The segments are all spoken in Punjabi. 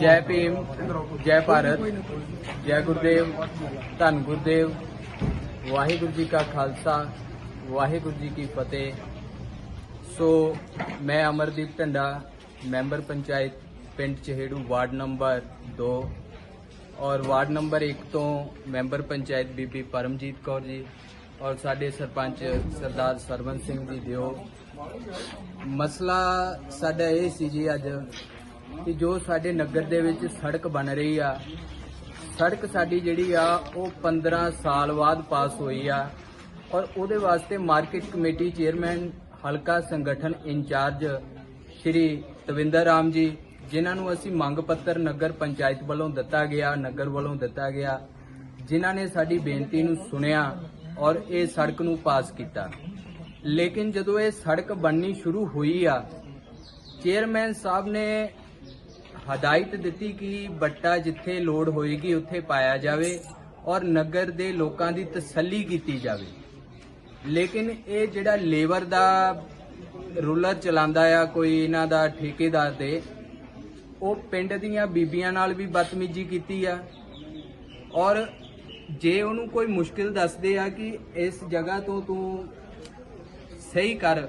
जय भीम जय भारत जय गुरुदेव धन गुरुदेव वाहेगुरु जी का खालसा वाहेगुरु जी की फतेह। सो so, मैं अमरदीप ढंडा मैंबर पंचायत पिंड चहेड़ू वार्ड नंबर दो। और वार्ड नंबर एक तो मैंबर पंचायत बीबी परमजीत कौर जी ਔਰ ਸਾਡੇ ਸਰਪੰਚ ਸਰਦਾਰ ਸਰਵਨ ਸਿੰਘ ਜੀ ਦਿਓ। ਮਸਲਾ ਸਾਡਾ ਇਹ ਸੀ ਜੀ ਅੱਜ ਕਿ ਜੋ ਸਾਡੇ ਨਗਰ ਦੇ ਵਿੱਚ ਸੜਕ ਬਣ ਰਹੀ ਆ, ਸੜਕ ਸਾਡੀ ਜਿਹੜੀ ਆ, ਉਹ 15 ਸਾਲ ਬਾਅਦ ਪਾਸ ਹੋਈ ਆ ਔਰ ਉਹਦੇ ਵਾਸਤੇ ਮਾਰਕੀਟ ਕਮੇਟੀ ਚੇਅਰਮੈਨ ਹਲਕਾ ਸੰਗਠਨ ਇੰਚਾਰਜ ਸ਼੍ਰੀ ਤਵਿੰਦਰ ਰਾਮ ਜੀ, ਜਿਨ੍ਹਾਂ ਨੂੰ ਅਸੀਂ ਮੰਗ ਪੱਤਰ ਨਗਰ ਪੰਚਾਇਤ ਵੱਲੋਂ ਦਿੱਤਾ ਗਿਆ, ਨਗਰ ਵੱਲੋਂ ਦਿੱਤਾ ਗਿਆ, ਜਿਨ੍ਹਾਂ ਨੇ ਸਾਡੀ ਬੇਨਤੀ ਨੂੰ ਸੁਣਿਆ। ਔਰ ਇਹ ਸੜਕ ਨੂੰ ਪਾਸ ਕੀਤਾ। ਲੇਕਿਨ ਜਦੋਂ ਇਹ ਸੜਕ ਬਣਨੀ ਸ਼ੁਰੂ ਹੋਈ ਆ, ਚੇਅਰਮੈਨ ਸਾਹਿਬ ਨੇ ਹਦਾਇਤ ਦਿੱਤੀ ਕਿ ਬੱਟਾ ਜਿੱਥੇ ਲੋਡ ਹੋਏਗੀ ਉੱਥੇ ਪਾਇਆ ਜਾਵੇ ਔਰ ਨਗਰ ਦੇ ਲੋਕਾਂ ਦੀ ਤਸੱਲੀ ਕੀਤੀ ਜਾਵੇ। ਲੇਕਿਨ ਇਹ ਜਿਹੜਾ ਲੇਬਰ ਦਾ ਰੂਲਰ ਚਲਾਉਂਦਾ ਆ, ਕੋਈ ਇਹਨਾਂ ਦਾ ਠੇਕੇਦਾਰ ਦੇ, ਉਹ ਪਿੰਡ ਦੀਆਂ ਬੀਬੀਆਂ ਨਾਲ ਵੀ ਬਦਤਮੀਜ਼ੀ ਕੀਤੀ ਆ। ਔਰ ਜੇ ਉਹਨੂੰ ਕੋਈ ਮੁਸ਼ਕਿਲ ਦੱਸਦੇ ਆ ਕਿ ਇਸ ਜਗ੍ਹਾ ਤੋਂ ਤੂੰ ਸਹੀ ਕਰ,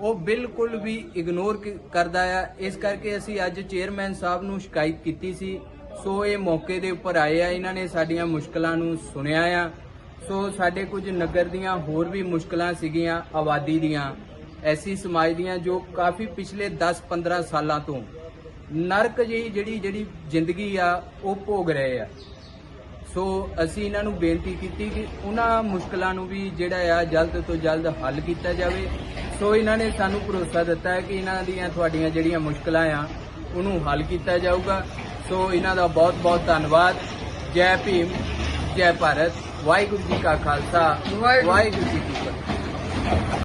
ਉਹ ਬਿਲਕੁਲ ਵੀ ਇਗਨੋਰ ਕਰਦਾ ਆ। ਇਸ ਕਰਕੇ ਅਸੀਂ ਅੱਜ ਚੇਅਰਮੈਨ ਸਾਹਿਬ ਨੂੰ ਸ਼ਿਕਾਇਤ ਕੀਤੀ ਸੀ। ਸੋ ਇਹ ਮੌਕੇ ਦੇ ਉੱਪਰ ਆਏ ਆ। ਇਹਨਾਂ ਨੇ ਸਾਡੀਆਂ ਮੁਸ਼ਕਲਾਂ ਨੂੰ ਸੁਣਿਆ ਆ। ਸੋ ਸਾਡੇ ਕੁਝ ਨਗਰ ਦੀਆਂ ਹੋਰ ਵੀ ਮੁਸ਼ਕਲਾਂ ਸੀਗੀਆਂ, ਆਬਾਦੀ ਦੀਆਂ। ਐਸੀ ਸਮਾਜ ਦੀਆਂ ਜੋ ਕਾਫੀ ਪਿਛਲੇ 10-15 ਸਾਲਾਂ ਤੋਂ ਨਰਕ ਜਿਹੀ ਜਿਹੜੀ ਜਿਹੜੀ ਜ਼ਿੰਦਗੀ ਆ, ਉਹ ਭੋਗ ਰਹੇ ਆ। ਸੋ ਅਸੀਂ ਇਹਨਾਂ ਨੂੰ ਬੇਨਤੀ ਕੀਤੀ ਕਿ ਉਹਨਾਂ ਮੁਸ਼ਕਲਾਂ ਨੂੰ ਵੀ ਜਿਹੜਾ ਆ ਜਲਦ ਤੋਂ ਜਲਦ ਹੱਲ ਕੀਤਾ ਜਾਵੇ। ਸੋ ਇਹਨਾਂ ਨੇ ਸਾਨੂੰ ਭਰੋਸਾ ਦਿੱਤਾ ਹੈ ਕਿ ਇਹਨਾਂ ਦੀਆਂ ਤੁਹਾਡੀਆਂ ਜਿਹੜੀਆਂ ਮੁਸ਼ਕਲਾਂ ਆ ਉਹਨੂੰ ਹੱਲ ਕੀਤਾ ਜਾਊਗਾ। ਸੋ ਇਹਨਾਂ ਦਾ ਬਹੁਤ ਬਹੁਤ ਧੰਨਵਾਦ। ਜੈ ਭੀਮ ਜੈ ਭਾਰਤ। ਵਾਹਿਗੁਰੂ ਜੀ ਕਾ ਖਾਲਸਾ। ਵਾਹਿਗੁਰੂ ਜੀ ਕੀ ਫਤਿਹ।